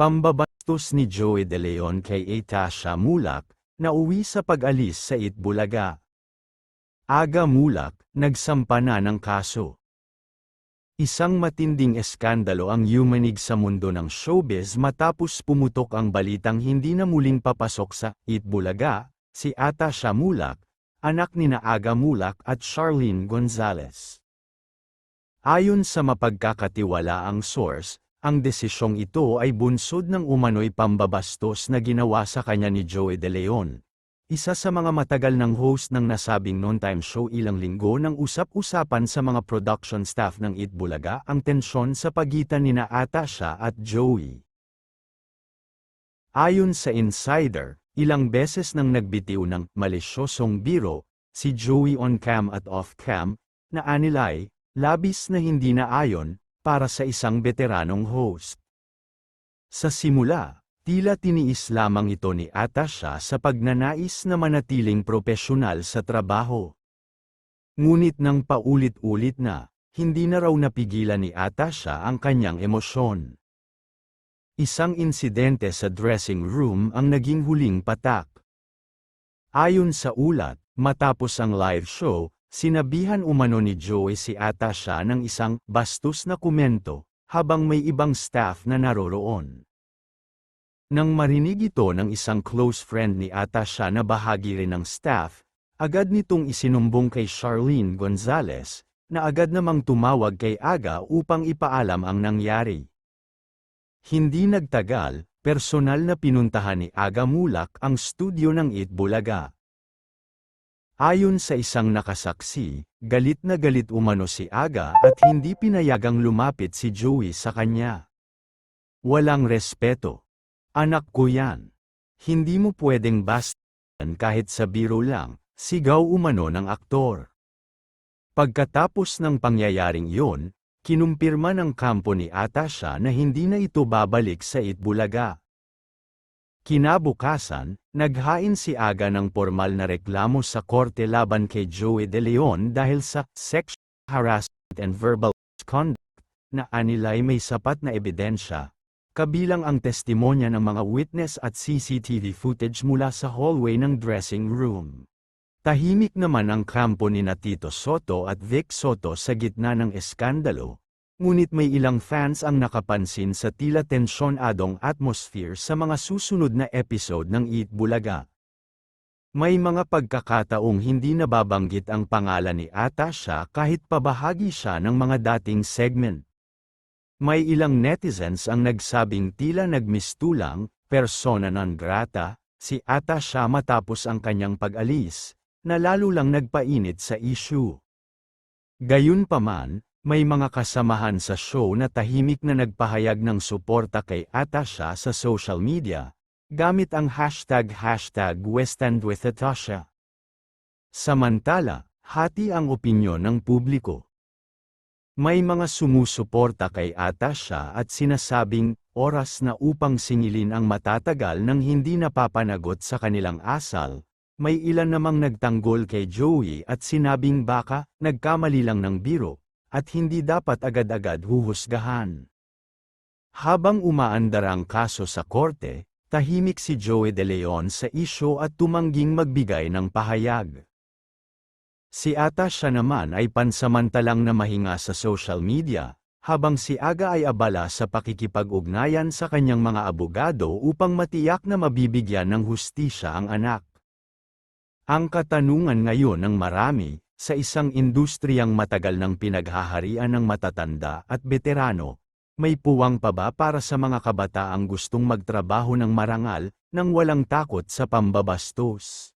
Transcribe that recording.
Pambabastos ni Joey De Leon kay Etasha Mulak, na uwi sa pag-alis sa Itbulaga. Aga Mulak, nagsampa na ng kaso. Isang matinding eskandalo ang yumanig sa mundo ng showbiz matapos pumutok ang balitang hindi na muling papasok sa Itbulaga, si Atasha Mulak, anak ni na Aga Mulak at Charlene Gonzalez. Ayon sa mapagkakatiwalaang source, ang desisyong ito ay bunsod ng umano'y pambabastos na ginawa sa kanya ni Joey De Leon. Isa sa mga matagal ng host ng nasabing non-time show ilang linggo nang usap-usapan sa mga production staff ng Itbulaga ang tensyon sa pagitan ni Atasha at Joey. Ayon sa insider, ilang beses nang nagbitiw ng malisyosong biro, si Joey on cam at off cam, na anilay, labis na hindi na ayon, para sa isang veteranong host. Sa simula, tila tiniis lamang ito ni Atasha sa pagnanais na manatiling propesyonal sa trabaho. Ngunit nang paulit-ulit na, hindi na raw napigilan ni Atasha ang kanyang emosyon. Isang insidente sa dressing room ang naging huling patak. Ayon sa ulat, matapos ang live show, sinabihan umano ni Joey si Atasha ng isang bastos na komento, habang may ibang staff na naroroon. Nang marinig ito ng isang close friend ni Atasha na bahagi rin ng staff, agad nitong isinumbong kay Charlene Gonzalez, na agad namang tumawag kay Aga upang ipaalam ang nangyari. Hindi nagtagal, personal na pinuntahan ni Aga Mulak ang studio ng Itbulaga. Ayon sa isang nakasaksi, galit na galit umano si Aga at hindi pinayagang lumapit si Joey sa kanya. Walang respeto. Anak ko yan. Hindi mo pwedeng bastan kahit sa biro lang, sigaw umano ng aktor. Pagkatapos ng pangyayaring yon, kinumpirma ng kampo ni Atasha na hindi na ito babalik sa Itbulaga. Kinabukasan, naghain si Aga ng formal na reklamo sa korte laban kay Joey De Leon dahil sa sexual harassment and verbal misconduct na anilay may sapat na ebidensya, kabilang ang testimonya ng mga witness at CCTV footage mula sa hallway ng dressing room. Tahimik naman ang kampo ni na Tito Soto at Vic Soto sa gitna ng eskandalo, Ngunit may ilang fans ang nakapansin sa tila tensyonadong atmosphere sa mga susunod na episode ng Eat Bulaga. May mga pagkakataong hindi nababanggit ang pangalan ni Atasha kahit pabahagi siya ng mga dating segment. May ilang netizens ang nagsabing tila nagmistulang, persona non grata, si Atasha matapos ang kanyang pag-alis, na lalo lang nagpainit sa issue. Gayunpaman, may mga kasamahan sa show na tahimik na nagpahayag ng suporta kay Atasha sa social media, gamit ang hashtag hashtag WestEndWithAtasha. Samantala, hati ang opinyon ng publiko. May mga sumusuporta kay Atasha at sinasabing, oras na upang singilin ang matatagal ng hindi napapanagot sa kanilang asal, may ilan namang nagtanggol kay Joey at sinabing baka, nagkamali lang ng biro, at hindi dapat agad-agad huhusgahan. Habang umaandar ang kaso sa korte, tahimik si Joey De Leon sa isyo at tumangging magbigay ng pahayag. Si Atasha naman ay pansamantalang na mahinga sa social media, habang si Aga ay abala sa pakikipag-ugnayan sa kanyang mga abogado upang matiyak na mabibigyan ng hustisya ang anak. Ang katanungan ngayon ng marami, sa isang industriyang matagal ng pinaghaharian ng matatanda at veterano, may puwang pa ba para sa mga kabataang gustong magtrabaho ng marangal, nang walang takot sa pambabastos?